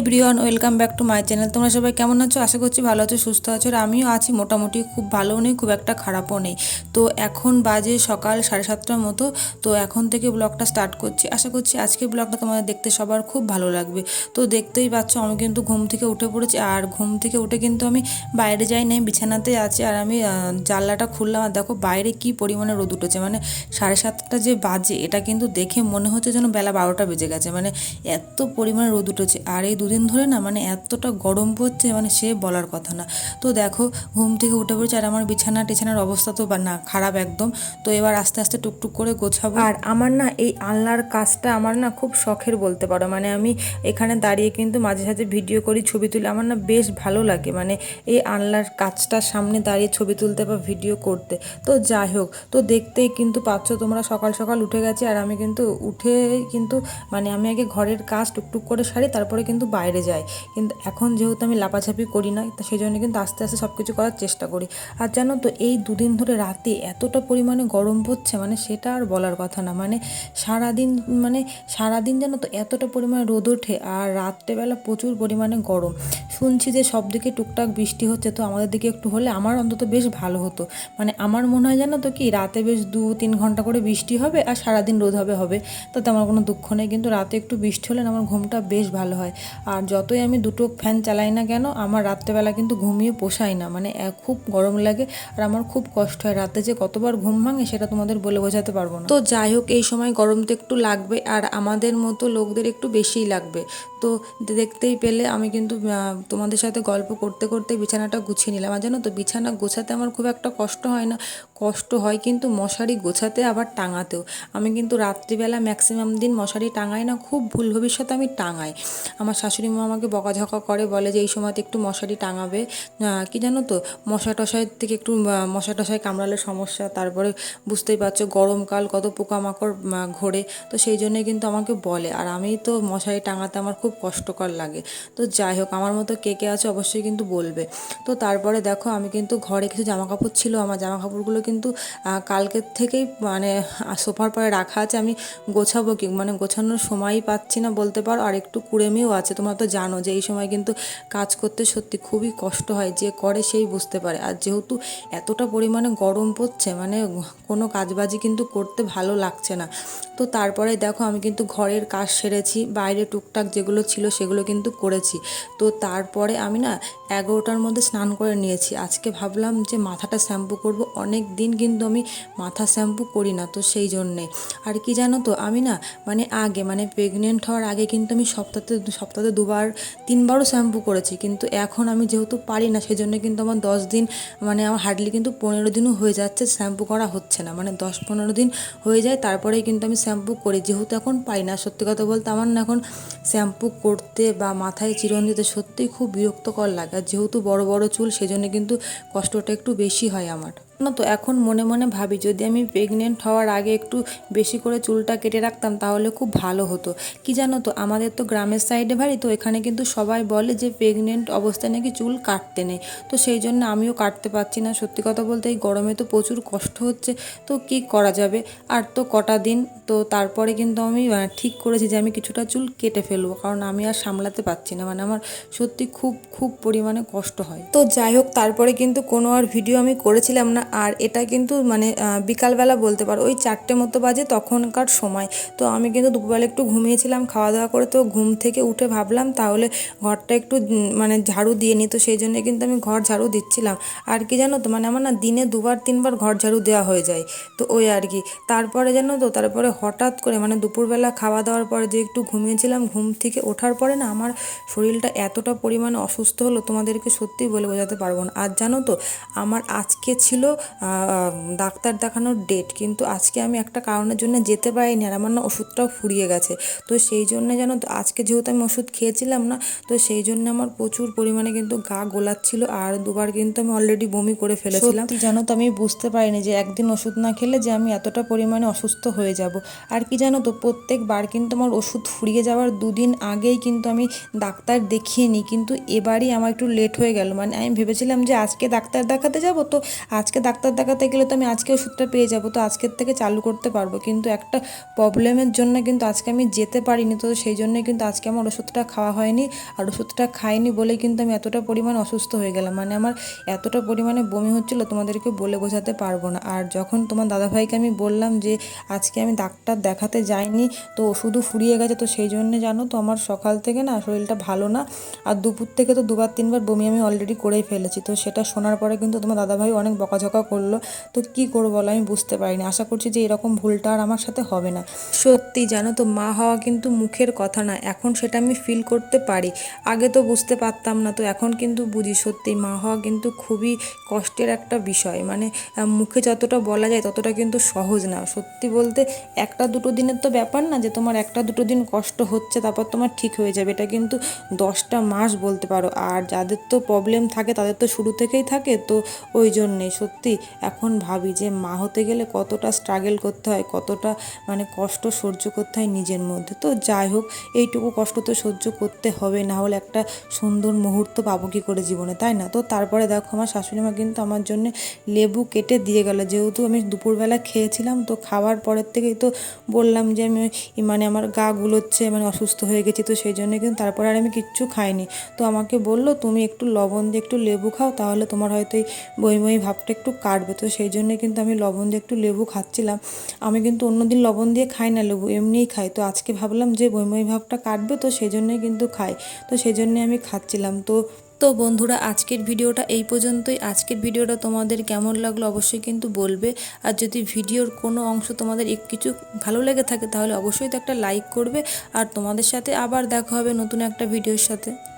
Everyone welcome back to my channel তোমরা সবাই কেমন আছো? আশা করছি ভালো আছো, সুস্থ আছো, আর আমিও আছি। মোটামুটি খুব ভালোও নেই, খুব একটা খারাপও নেই। তো এখন বাজে সকাল সাড়ে সাতটার মতো। তো এখন থেকে ব্লগটা স্টার্ট করছি। আশা করছি আজকে ব্লগটা তোমাদের দেখতে সবার খুব ভালো লাগবে। তো দেখতেই পাচ্ছ, আমি কিন্তু ঘুম থেকে উঠে পড়েছি, আর ঘুম থেকে উঠে কিন্তু আমি বাইরে যাই নাই, বিছানাতে আছি, আর আমি জানলাটা খুললাম, আর দেখো বাইরে কি পরিমাণে রোদ উঠেছে। মানে সাড়ে সাতটা যে বাজে, এটা কিন্তু দেখে মনে হচ্ছে যেন বেলা বারোটা বেজে গেছে। মানে এত পরিমাণে রোদ উঠেছে, আর এই দুদিন ধরে না মানে এতটা গরম পড়ছে মানে সে বলার কথা না। তো দেখো, ঘুম থেকে উঠে পড়েছে আর আমার বিছানা টিছানার অবস্থা তো না, খারাপ একদম। তো এবার আস্তে আস্তে টুকটুক করে গোছাবো। আর আমার না এই আনলার কাজটা আমার না খুব শখের বলতে পারো। মানে আমি এখানে দাঁড়িয়ে কিন্তু মাঝে সাঝে ভিডিও করি, ছবি তুলি। আমার না বেশ ভালো লাগে মানে এই আনলার কাজটার সামনে দাঁড়িয়ে ছবি তুলতে বা ভিডিও করতে। তো যাই হোক, তো দেখতেই কিন্তু পাচ্ছ তোমরা সকাল সকাল উঠে গেছে। আর আমি কিন্তু উঠে কিন্তু মানে আমি আগে ঘরের কাজ টুকটুক করে সারি, তারপরে কিন্তু বাইরে যায়। কিন্তু এখন যেহেতু আমি লাপাছাপি করি না, তো সেই জন্য কিন্তু আস্তে আস্তে সব কিছু করার চেষ্টা করি। আর জানো তো, এই দুদিন ধরে রাতে এতটা পরিমাণে গরম পড়ছে মানে সেটা আর বলার কথা না। মানে সারাদিন মানে সারাদিন জানো তো এতটা পরিমাণে রোদ ওঠে, আর রাত্রেবেলা প্রচুর পরিমাণে গরম। শুনছি যে সব দিকে টুকটাক বৃষ্টি হচ্ছে, তো আমাদের দিকে একটু হলে আমার অন্তত বেশ ভালো হতো। মানে আমার মনে হয় জানো তো কি, রাতে বেশ দু, তিন ঘণ্টা করে বৃষ্টি হবে, আর সারাদিন রোদ হবে হবে। তাতে আমার কোনো দুঃখ নেই, কিন্তু রাতে একটু বৃষ্টি হলে আমার ঘুমটা বেশ ভালো হয়। আর যতই আমি দুটো ফ্যান চালাই না কেন, আমার রাত্রেবেলা কিন্তু ঘুমিয়ে পোষায় না। মানে খুব গরম লাগে আর আমার খুব কষ্ট হয়। রাতে যে কতবার ঘুম ভাঙে সেটা তোমাদের বলে বোঝাতে পারব না। তো যাই হোক, এই সময় গরম তো একটু লাগবে আর আমাদের মতো লোকদের একটু বেশিই লাগবে। তো দেখতেই পেলে আমি কিন্তু তোমাদের সাথে গল্প করতে করতে বিছানাটা গুছিয়ে নিলাম। আর জানো তো, বিছানা গোছাতে আমার খুব একটা কষ্ট হয় না। কষ্ট হয় কিন্তু মশারি গোছাতে, আবার টাঙাতেও। আমি কিন্তু রাত্রিবেলা ম্যাক্সিমাম দিন মশারি টাঙাই না, খুব ভুল ভবিষ্যতে আমি টাঙাই। আমার শাশুড়ি মা আমাকে বকাঝকা করে, বলে যে এই সময়তে একটু মশারি টাঙাবে। কি জানো তো? মশা টশার থেকে একটু মশা টশায় কামড়ালে সমস্যা, তারপরে বুঝতেই পারছ গরমকাল, কত পোকামাকড় ঘোরে। তো সেই জন্যে কিন্তু আমাকে বলে, আর আমি তো মশারি টাঙাতে আমার খুব কষ্টকর লাগে। তো যাই হোক, আমার মতো কে কে আছে অবশ্যই কিন্তু বলবে। তো তারপরে দেখো, আমি কিন্তু ঘরে কিছু জামা কাপড় ছিল, আমার জামা কাপড়গুলো কিন্তু কালকের থেকেই মানে সোফার পরে রাখা আছে, আমি গোছাবো কি? মানে গোছানোর সময়ই পাচ্ছি না বলতে পারো, আর একটু কুড়েমিও আছে। তোমরা তো জানো যে এই সময় কিন্তু কাজ করতে সত্যি খুবই কষ্ট হয়, যে করে সেই বুঝতে পারে। আর যেহেতু এতটা পরিমাণে গরম পড়ছে মানে কোনো কাজবাজি কিন্তু করতে ভালো লাগছে না। তো তারপরে দেখো আমি কিন্তু ঘরের কাজ সেরেছি, বাইরে টুকটাক যেগুলো ছিল সেগুলো কিন্তু করেছি। তো তারপরে আমি না এগারোটার মধ্যে স্নান করে নিয়েছি। আজকে ভাবলাম যে মাথাটা শ্যাম্পু করব, অনেক দিন কিন্তু আমি মাথা শ্যাম্পু করি না তো সেই জন্যে। আর কি জানো তো, আমি না মানে আগে মানে প্রেগনেন্ট হওয়ার আগে কিন্তু আমি সপ্তাহে সপ্তাহে দুবার, তিনবারও শ্যাম্পু করেছি। কিন্তু এখন আমি যেহেতু পারি না সেই জন্য কিন্তু আমার দশ দিন মানে আমার হার্ডলি কিন্তু পনেরো দিনও হয়ে যাচ্ছে, শ্যাম্পু করা হচ্ছে না। মানে দশ পনেরো দিন হয়ে যায়, তারপরেই কিন্তু আমি শ্যাম্পু করি। যেহেতু এখন পাই না, সত্যি কথা বলতে আমার না এখন শ্যাম্পু করতে বা মাথায় চিরন দিতে সত্যিই খুব বিরক্তকর লাগে। যেহেতু বড় বড় চুল, সেজন্য কিন্তু কষ্টটা একটু বেশি হয় আমার। না তো এখন মনে মনে ভাবি যদি আমি প্রেগনেন্ট হওয়ার আগে একটু বেশি করে চুলটা কেটে রাখতাম তাহলে খুব ভালো হতো। কি জানো তো? আমাদের তো গ্রামের সাইডে বাড়ি তো এখানে কিন্তু সবাই বলে যে প্রেগনেন্ট অবস্থায় নাকি চুল কাটতে নেই। তো সেই জন্য আমিও কাটতে পারছি না। সত্যি কথা বলতে এই গরমে তো প্রচুর কষ্ট হচ্ছে। তো কি করা যাবে? আর তো কটা দিন, তো তারপরে কিন্তু আমি ঠিক করেছি যে আমি কিছুটা চুল কেটে ফেলব। কারণ আমি আর সামলাতে পারছি না। মানে আমার সত্যি খুব খুব পরিমাণে কষ্ট হয়। তো যাই হোক, তারপরে কিন্তু কোনো আর ভিডিও আমি করেছিলাম না। আর এটা কিন্তু মানে বিকালবেলা বলতে পারো, ওই চারটে মতো বাজে তখনকার সময়। তো আমি কিন্তু দুপুরবেলা একটু ঘুমিয়েছিলাম, খাওয়া দাওয়া করে তো ঘুম থেকে উঠে ভাবলাম তাহলে ঘরটা একটু মানে ঝাড়ু দিয়ে নিই। তো সেই জন্য কিন্তু আমি ঘর ঝাড়ু দিচ্ছিলাম। আর কি জানো তো মানে আমার না দিনে দুবার, তিনবার ঘর ঝাড়ু দেওয়া হয়ে যায়। তো ওই আর কি। তারপরে জানো তো, তারপরে হঠাৎ করে মানে দুপুরবেলা খাওয়া দাওয়ার পরে যে একটু ঘুমিয়েছিলাম, ঘুম থেকে ওঠার পরে না আমার শরীরটা এতটা পরিমাণে অসুস্থ হলো, তোমাদেরকে সত্যিই বলে বোঝাতে পারব না। আর জানো তো, আমার আজকে ছিল ডাক্তার দেখানোর ডেট কিন্তু আজকে আমি একটা কারণের জন্য যেতে পারিনি আর আমার না ওষুধটাও ফুরিয়ে গেছে। তো সেই জন্য যেন আজকে যেহেতু আমি ওষুধ খেয়েছিলাম না, তো সেই জন্য আমার প্রচুর পরিমাণে কিন্তু গা গোলাচ্ছিল আর দুবার কিন্তু আমি অলরেডি বমি করে ফেলেছিলাম। জানো তো, আমি বুঝতে পারিনি যে একদিন ওষুধ না খেলে যে আমি এতটা পরিমাণে অসুস্থ হয়ে যাব। আর কি জানো তো, প্রত্যেকবার কিন্তু আমার ওষুধ ফুরিয়ে যাওয়ার দুদিন আগেই কিন্তু আমি ডাক্তার দেখিয়ে নিই, কিন্তু এবারই আমার একটু লেট হয়ে গেল। মানে আমি ভেবেছিলাম যে আজকে ডাক্তার দেখাতে যাব, তো আজকে ডাক্তার দেখাতে গেলে তো আমি আজকে ওষুধটা পেয়ে যাব, তো আজকের থেকে চালু করতে পারব। কিন্তু একটা প্রবলেমের জন্য কিন্তু আজকে আমি যেতে পারিনি, তো সেই জন্য কিন্তু আজকে আমার ওষুধটা খাওয়া হয়নি। আর ওষুধটা খাইনি বলে কিন্তু আমি এতটা পরিমাণ অসুস্থ হয়ে গেলাম। মানে আমার এতটা পরিমাণে বমি হচ্ছিল, তোমাদেরকে বলে বোঝাতে পারব না। আর যখন তোমার দাদাভাইকে আমি বললাম যে, আজকে আমি ডাক্তার দেখাতে যাইনি, তো ওষুধও ফুরিয়ে গেছে তো সেই জন্য জানো তো আমার সকাল থেকে না শরীরটা ভালো না। আর দুপুর থেকে তো দুবার তিনবার বমি আমি অলরেডি করেই ফেলেছি। তো সেটা শোনার পরে কিন্তু তোমার দাদাভাই অনেক বকাঝকা করল, তো কি করব বলো, আমি বুঝতে পারিনি। আশা করছি যে এরকম ভুলটা আর আমার সাথে হবে না। সত্যি জানো তো, মা হওয়া কিন্তু মুখের কথা না, এখন সেটা আমি ফিল করতে পারি। আগে তো বুঝতে পারতাম না, তো এখন কিন্তু বুঝি। সত্যি, মা হওয়া কিন্তু খুবই কষ্টের একটা বিষয়। মানে মুখে যতটা বলা যায় ততটা কিন্তু সহজ না। সত্যি বলতে, একটা দুটো দিনের তো ব্যাপার না যে তোমার একটা দুটো দিন কষ্ট হচ্ছে, তারপর তোমার ঠিক হয়ে যাবে। এটা কিন্তু দশটা মাস বলতে পারো। আর যাদের তো প্রবলেম থাকে, তাদের তো শুরু থেকেই থাকে, তো ওই জন্যে সত্যি এখন ভাবি যে মা হতে গেলে কতটা স্ট্রাগল করতে হয়, কতটা মানে কষ্ট সহ্য করতে হয় নিজের মধ্যে। তো যাই হোক, এইটুকু কষ্ট তো সহ্য করতে হবে, না হলে একটা সুন্দর মুহূর্ত পাবো কি করে জীবনে, তাই না? তো তারপরে দেখো আমার শাশুড়ি মা কিন্তু আমার জন্য লেবু কেটে দিয়ে গেল। যেহেতু আমি দুপুরবেলা খেয়েছিলাম, তো খাওয়ার পরের থেকেই তো বললাম যে আমি মানে আমার গা গুলোচ্ছে মানে অসুস্থ হয়ে গেছি, তো সেই জন্য কিন্তু তারপরে আর আমি কিচ্ছু খাইনি। তো আমাকে বলল, তুমি একটু লবণ দিয়ে একটু লেবু খাও, তাহলে তোমার হয়তো এই বই ভাবটা একটু কাটবে। তো সেই জন্য কিন্তু আমি লবণ দিয়ে একটু লেবু খাচ্ছিলাম। আমি কিন্তু অন্যদিন লবণ দিয়ে খাই না, লেবু এমনিই খাই। তো আজকে ভাবলাম যে বইময় ভাবটা কাটবে, তো সেই জন্যই কিন্তু খাই। তো সেই জন্যে আমি খাচ্ছিলাম। তো তো বন্ধুরা, আজকের ভিডিওটা এই পর্যন্তই। আজকের ভিডিওটা তোমাদের কেমন লাগল অবশ্যই কিন্তু বলবে। আর যদি ভিডিওর কোনো অংশ তোমাদের কিছু ভালো লেগে থাকে, তাহলে অবশ্যই তো একটা লাইক করবে। আর তোমাদের সাথে আবার দেখা হবে নতুন একটা ভিডিওর সাথে।